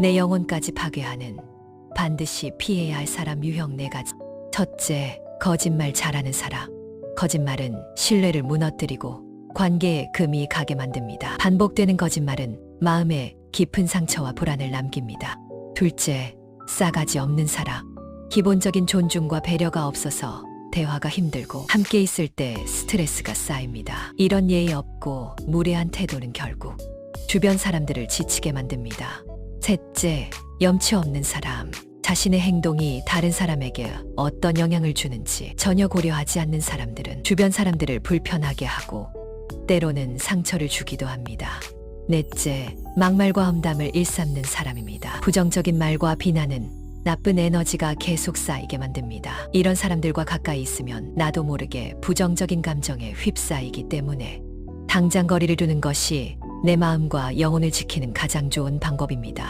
내 영혼까지 파괴하는 반드시 피해야 할 사람 유형 네 가지. 첫째, 거짓말 잘하는 사람. 거짓말은 신뢰를 무너뜨리고 관계에 금이 가게 만듭니다. 반복되는 거짓말은 마음에 깊은 상처와 불안을 남깁니다. 둘째, 싸가지 없는 사람. 기본적인 존중과 배려가 없어서 대화가 힘들고 함께 있을 때 스트레스가 쌓입니다. 이런 예의 없고 무례한 태도는 결국 주변 사람들을 지치게 만듭니다. 셋째, 염치 없는 사람. 자신의 행동이 다른 사람에게 어떤 영향을 주는지 전혀 고려하지 않는 사람들은 주변 사람들을 불편하게 하고 때로는 상처를 주기도 합니다. 넷째, 막말과 험담을 일삼는 사람입니다. 부정적인 말과 비난은 나쁜 에너지가 계속 쌓이게 만듭니다. 이런 사람들과 가까이 있으면 나도 모르게 부정적인 감정에 휩싸이기 때문에 당장 거리를 두는 것이 내 마음과 영혼을 지키는 가장 좋은 방법입니다.